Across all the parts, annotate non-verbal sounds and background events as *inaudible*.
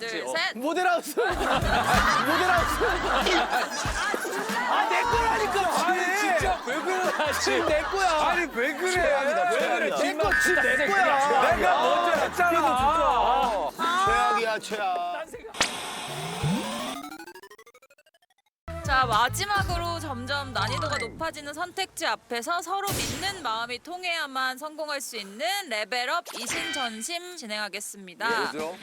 둘, 어. 셋. 모델하우스. *laughs* 모델하우스. 아, 내 거라니까. 아니 진짜 왜 그래? 지금 내 거야. 아니 왜 그래? 왜 그래? 내 거, 지금 내 거야. 내가 먼저 했잖아. 최악이야 최악. 자 마지막으로 점점 난이도가 높아지는 선택지 앞에서 서로 믿는 마음이 통해야만 성공할 수 있는 레벨업 이심전심 진행하겠습니다. 그죠?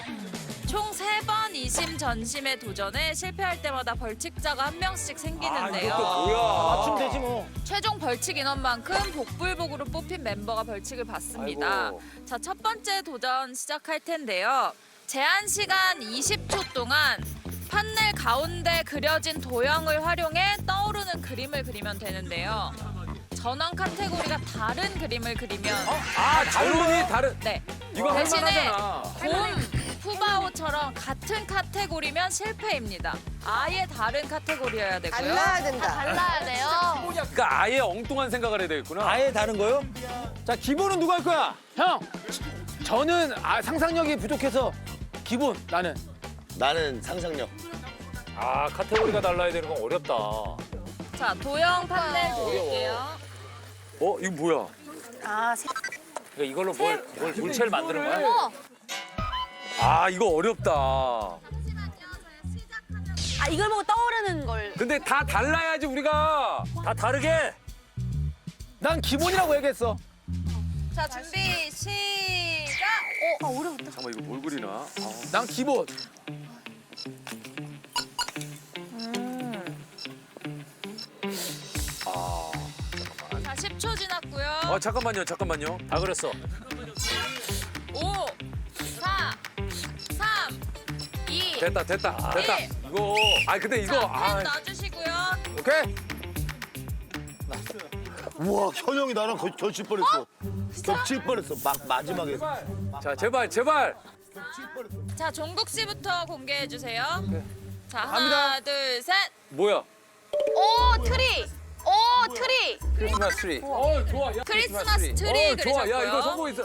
총 세 번 이심 전심에 도전해 실패할 때마다 벌칙자가 한 명씩 생기는데요. 뭐야? 맞추면 되지 뭐. 최종 벌칙 인원만큼 복불복으로 뽑힌 멤버가 벌칙을 받습니다. 아이고. 자, 첫 번째 도전 시작할 텐데요. 제한 시간 20초 동안 판넬 가운데 그려진 도형을 활용해 떠오르는 그림을 그리면 되는데요. 전원 카테고리가 다른 그림을 그리면 아 전원이 다른. 네. 이거 대신에 할만하잖아. 곰, 푸바오처럼 같은 카테고리면 실패입니다. 아예 다른 카테고리여야 되고요. 달라야 된다. 달라야 돼요. 그러니까 아예 엉뚱한 생각을 해야 되겠구나. 아예 다른 거요? 자, 기본은 누가 할 거야? 형. 저는 아, 상상력이 부족해서 기본 나는. 나는 상상력. 아 카테고리가 달라야 되는 건 어렵다. 자, 도형 판넬 드릴게요. 어 이거 뭐야? 아, 세- 그러니까 이걸로 뭘, 뭘 물체를 만드는 거야? 아 이거 어렵다. 아 이걸 보고 떠오르는 걸. 근데 다 달라야지 우리가 다 다르게. 난 기본이라고 얘기했어. 자, 준비 시작. 아 어려웠다. 잠깐만 이거 뭘 그리나? 아, 난 기본. 자, 10초 지났고요. 아 잠깐만요 잠깐만요. 다 그랬어. 됐다 됐다 됐다. 일. 이거 아 근데 이거 자, 아펜 놔주시고요. 오케이. 우와 현영이 나랑 거, 겹칠 뻔했어. 겹칠 뻔했어. 막 마지막에. 자 제발 제발. 자, 종국 씨부터 공개해 주세요. 네. 자, 하나, 둘, 셋. 뭐야? 오 트리, 오 트리. 크리스마스 트리. 어 좋아. 야, 크리스마스 트리 어 좋아. 야 그리셨고요. 이거 성공했어.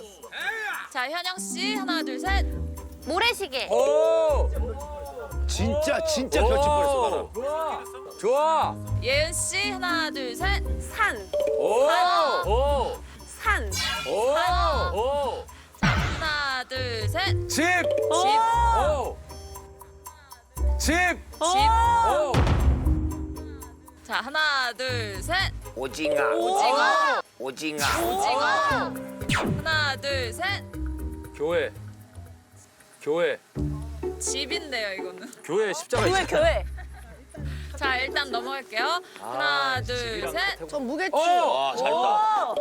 자, 현영 씨 하나, 둘, 셋. 모래시계. 오. 진짜 진짜 겹칠 뻔했어 나랑. 좋아. 좋아. 예은 씨 하나, 둘, 셋. 산, 오. 오. 산. 오. 오. 자, 하나, 둘, 셋. 집. 집, 오. 집. 집. 오. 자, 하나, 둘, 셋. 오징어. 오징어. 오징어. 오징어. 하나, 둘, 셋. 교회. 교회. 집인데요, 이거는. 교회 십자가 교회 있어. 교회. 자, 일단 넘어갈게요. 하나, 둘, 셋. 저 무게추. 어. 와 잘했다.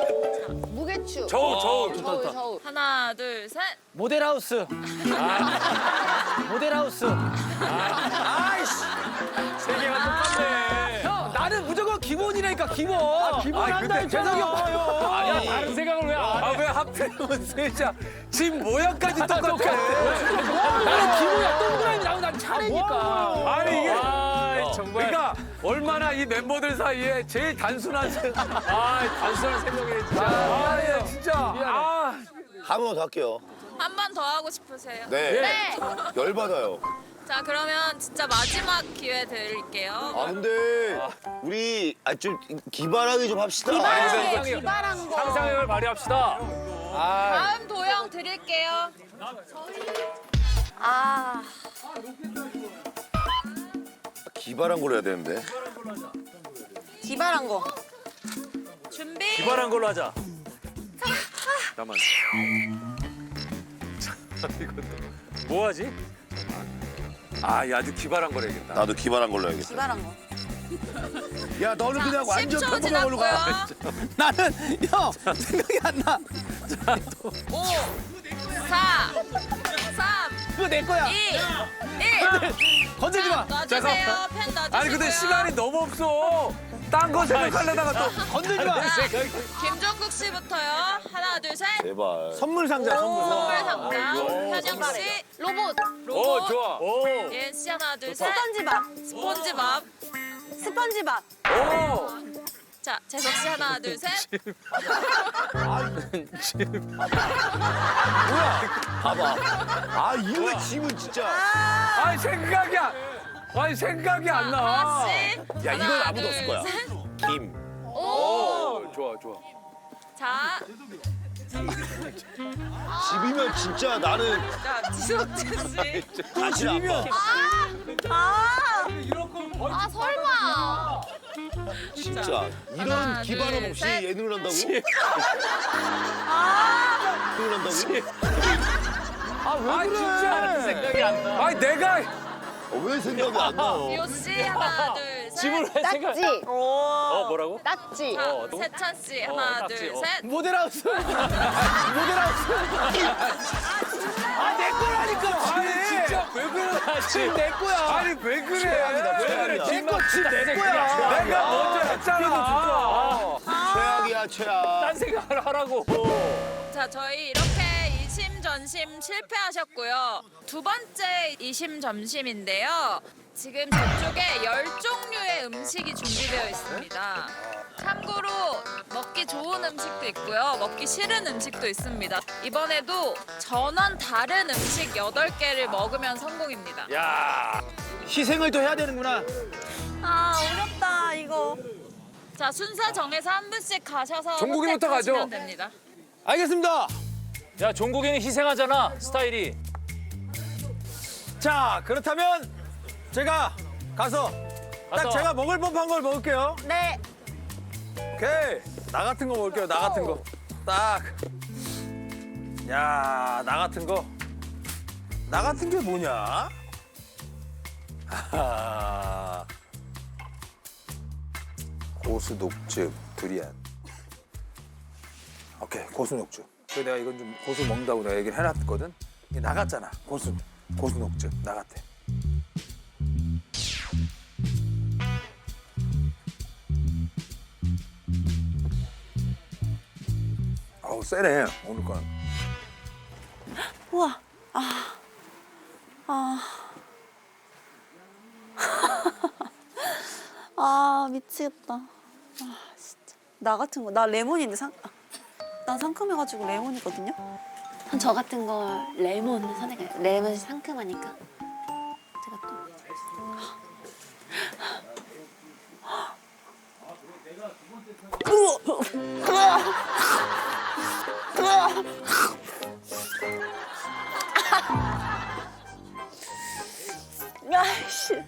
무게추. 저우 저우 저우 좋다. 저우. 하나, 둘, 셋. 모델하우스. 모델하우스. 세 개가 똑같네. 형, 나는 무조건 기본이라니까 기본. 기본 아니, 한다 근데 했잖아. 형. 아니 다른 생각을 왜 안? 아왜 하필이면 셋이야? 집 모양까지 똑같아. 나는 기본이야. 동그라미 나오면 난 차례니까. 아니 이게 어. 정말. 그러니까 얼마나 이 멤버들 사이에 제일 단순한 생. 아 단순한 생각이 진짜. 아 예, 진짜. 아. 한 번 더 할게요. 한 번 더 하고 싶으세요? 네. 네. 열받아요. 자, 그러면 진짜 마지막 기회 드릴게요. 아 근데 우리 아 좀 기발하게 좀 합시다. 기발하게 기발한 거. 상상력을 발휘합시다. 다음 도형 드릴게요. 아, 기발한 걸로 해야 되는데. 기발한 거. 준비. 기발한 걸로 하자. 잠깐만. 이것도 뭐 하지? 아, 야, 아주 기발한 걸 해야겠다. 나도 기발한 걸로 해야겠다. 기발한 거. 야 너는 그냥 완전 10초 평범한 걸로 가. 지났고요. *laughs* 나는 형 생각이 안 나. 5, 4, 3, 그거 내 거야. 2, 1. 건들지 마. 놔주세요. 펜 놔주시고요. 아니, 근데 시간이 너무 없어. 딴 거 생각하려다가 또. 건들지 마. 자, 김종국 씨부터요. 하나, 둘, 셋. 제발. 선물 상자 선물. 선물 상자. 현영 씨. 로봇. 로봇. 오, 좋아. 오. 예은 씨 하나, 둘, 셋. 스펀지밥. 스폰지밥. 스펀지밥. 오. 자, 재석 씨 하나, 둘, 셋. 봐봐. 아 이거 집은 진짜. 아니 생각이 안. 아니 생각이 안 나. 하나씩. 야, 이건 하나, 아무도 없을 둘, 거야. 셋. 김. 오. 어, 좋아 좋아. 자, 집이면 진짜 나는 자 지석진 씨. 다시 안 봐. 아 설마. 진짜 이런 하나, 둘, 없이 셋. 예능을 한다고? 예능을 한다고? 아 진짜 생각이 안 나. 아니 내가 어, 왜 생각이 안 나요? 이호 씨 하나, 둘, 셋. 집으로 해 생각. 낫지. 어 뭐라고? 자, 어, 너무- 세찬 씨 하나, 낫지, 둘, 어. 셋. 모델하우스. 모델하우스. 아내 거라니까. 아니 진짜 왜 그래? 집내 거야. 아니 왜 그래? 최악이다, 최악이야. 내거집내 거야. 내가 먼저 했잖아. 최악이야, 최악. 딴 생각을 하라고. 자, 저희 이렇게 이심전심 실패하셨고요. 두 번째 이심전심인데요. 지금 저쪽에 열 종류의 음식이 준비되어 있습니다. 참고로 먹기 좋은 음식도 있고요. 먹기 싫은 음식도 있습니다. 이번에도 전원 다른 음식 8개를 먹으면 성공입니다. 야 희생을 또 해야 되는구나. 아 어렵다 이거. 자, 순서 정해서 한 분씩 가셔서 선택하시면. 됩니다. 알겠습니다. 야 종국이는 희생하잖아 스타일이 자 그렇다면 제가 가서 딱 가서. 제가 먹을 법한 걸 먹을게요. 네. 오케이. 나 같은 거 먹을게요. 나 같은 거. 딱. 야, 나 같은 거. 나 같은 게 뭐냐? 아하. 고수 녹즙 두리안. 오케이, 고수 녹즙. 그 내가 이건 좀 고수 먹는다고 내가 얘기를 해놨거든. 이게 나갔잖아. 고수 고수 녹즙 나갔대. 어우 세네 오늘 건. 우와. 아. 아. *laughs* 아 미치겠다. 아 진짜. 나 같은 거 나 레몬인데 상. 아, 난 상큼해가지고 레몬이거든요. 전 저 같은 거 레몬 선택해요. 레몬이 상큼하니까. 제가 또. 아이씨.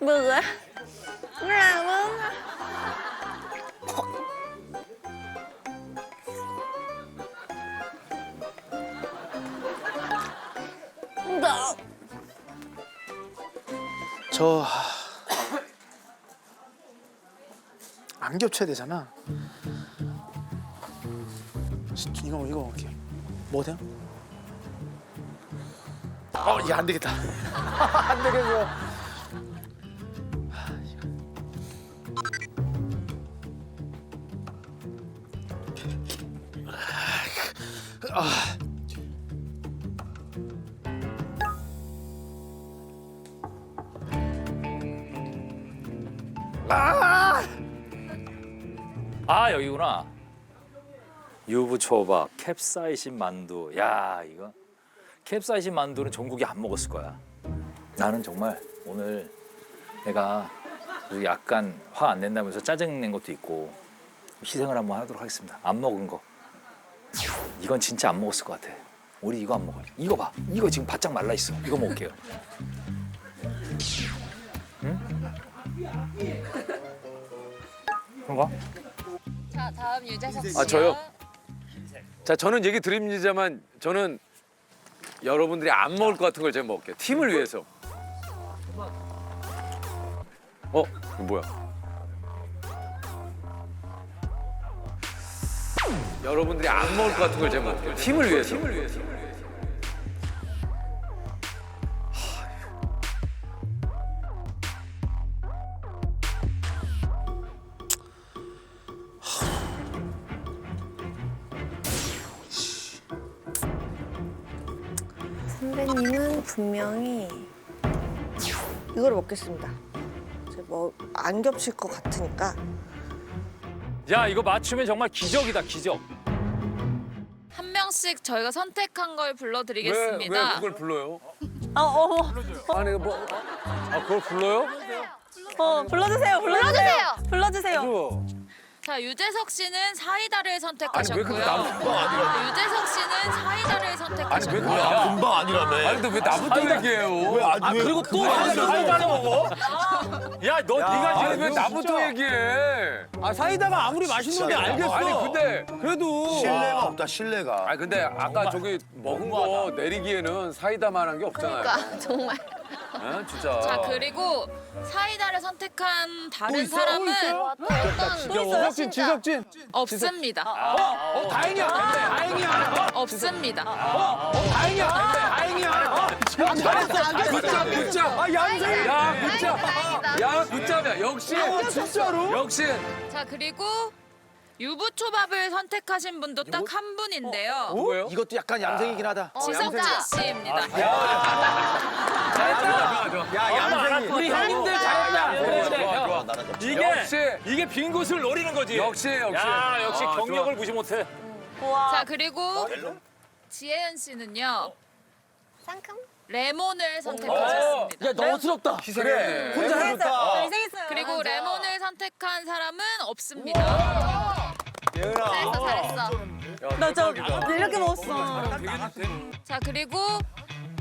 뭐야? 저 안 겹쳐야 되잖아. 이거 이거 먹을게. 뭐 돼요? 어, 이게 안 되겠다. *laughs* 안 되겠어. 아. 아 여기구나. 유부초밥 캡사이신 만두. 야 이거. 캡사이신 만두는 종국이 안 먹었을 거야. 나는 정말 오늘 내가 약간 화 안 낸다면서 짜증 낸 것도 있고 희생을 한번 하도록 하겠습니다. 안 먹은 거. 이건 진짜 안 먹었을 것 같아. 우리 이거 안 먹어요. 이거 봐. 이거 지금 바짝 말라 있어. 이거 먹을게요. 응? 그런가? 자, 다음 유재석 씨. 아, 저요? 자 저는 얘기 드립니다만 저는 여러분들이 안 먹을 것 같은 걸 제가 먹을게요. 팀을 위해서. 어 이거 뭐야? 여러분들이 안 먹을 것 같은 걸 제가 먹을게요. 팀을 위해서. 팀을 위해서. 선배님은 분명히 이걸 먹겠습니다. 뭐안 겹칠 것 같으니까. 야 이거 맞추면 정말 기적이다 기적 한명 명씩 저희가 선택한 걸 왜, 불러드리겠습니다. 왜 그걸 불러요? 아, 어, 아니 뭐? 아 그걸 불러요? 어, 불러주세요, 불러주세요. 불러주세요. 또. 자 유재석 씨는 사이다를 아니 왜 선택하셨고요. 그렇게 나부터 유재석 씨는 사이다를 아니 왜 선택하셨고요. 그래? 야, 금방 아니라며. 아니 근데 왜 나부터 얘기해요? 왜 안, 왜, 그리고 또 사이다를 먹어? 야너 네가 지금 왜 나부터 얘기해? 아 사이다가 아무리 맛있는 게. 알겠어. 아니 근데 그래도 신뢰가 없다, 신뢰가. 아니 근데 아까 저기 먹은 거 내리기에는 사이다만한 게 없잖아요. 그러니까 *laughs* 정말 예? 진짜. 자 그리고 사이다를 선택한 다른 있어? 사람은 또 있어요? 지석진 지석진. 없습니다. 어 다행이야. 다행이야. 없습니다. 어 다행이야. 다행이야. 아, 잘했어. 굿잡 굿잡. 아 양생이. 야 굿잡. 야 굿잡이야. 역시. 진짜로? 역시. 자 그리고 유부초밥을 선택하신 분도 딱 한 분인데요. 누구예요? 이것도 약간 양생이긴 하다. 지석진 씨입니다. 야 양생이. 우리 형님들 잘했다. 좋아 그래. 좋아 좋아. 나는 좀 이게 역시 이게 빈 곳을 노리는 거지. 역시 역시. 야 역시 아, 경력을 좋아. 무시 못해. 우와. 자 그리고 지혜은 씨는요 상큼? 레몬을 선택하셨습니다. 야 너스럽다. 희생했네. 혼자 해줬다. 잘생겼어요. 그리고 레몬을 선택한 사람은 없습니다. 잘했어 잘했어. 나 진짜 이렇게 먹었어. 자 그리고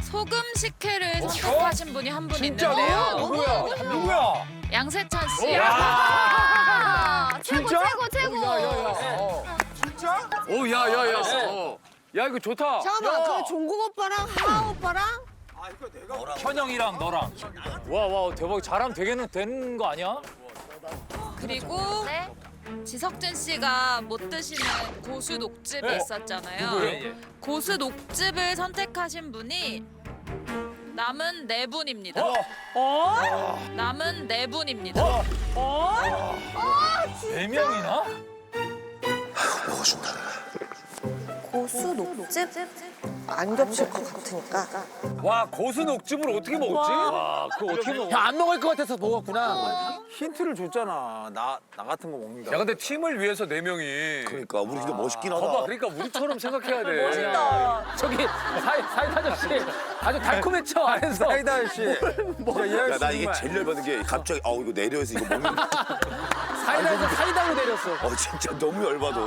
소금 식혜를 선택하신 분이 한 분 있는데요. 누구야? 누구야? 양세찬 씨. 아, 최고 진짜? 최고 최고. 오 야 야 야. 어. 야 이거 좋다. 잠깐만 그 종국 오빠랑 하하 오빠랑 현영이랑 너랑. 와 와 대박 잘하면 되겠는 되는 거 아니야? 그리고 네. 지석진 씨가 못 드시는 고수 녹즙이 네. 있었잖아요. 예, 예. 고수 녹즙을 선택하신 분이 남은 네 분입니다. 어? 남은 네 분입니다. 네 명이나? 고수 녹즙 안 겹칠 것 같으니까. 와 고수 녹즙을 어떻게 먹었지? 와 그거 어떻게 먹어? 안 먹을 것 같아서 먹었구나. 힌트를 줬잖아. 나, 나 같은 거 먹는다. 야 근데 팀을 위해서 네 명이. 그러니까 우리 진짜 멋있긴 하다. 봐봐 그러니까 우리처럼 생각해야 돼. 멋있다. 저기 사이 사이다 아저씨 아주 달콤했죠 안에서. 사이다 아저씨. 야, 나 이게 제일 열받은 게 갑자기 어 이거 내려서 이거 먹는 *laughs* 사이다에서 사이다로 내렸어. 어 진짜 너무 열받아.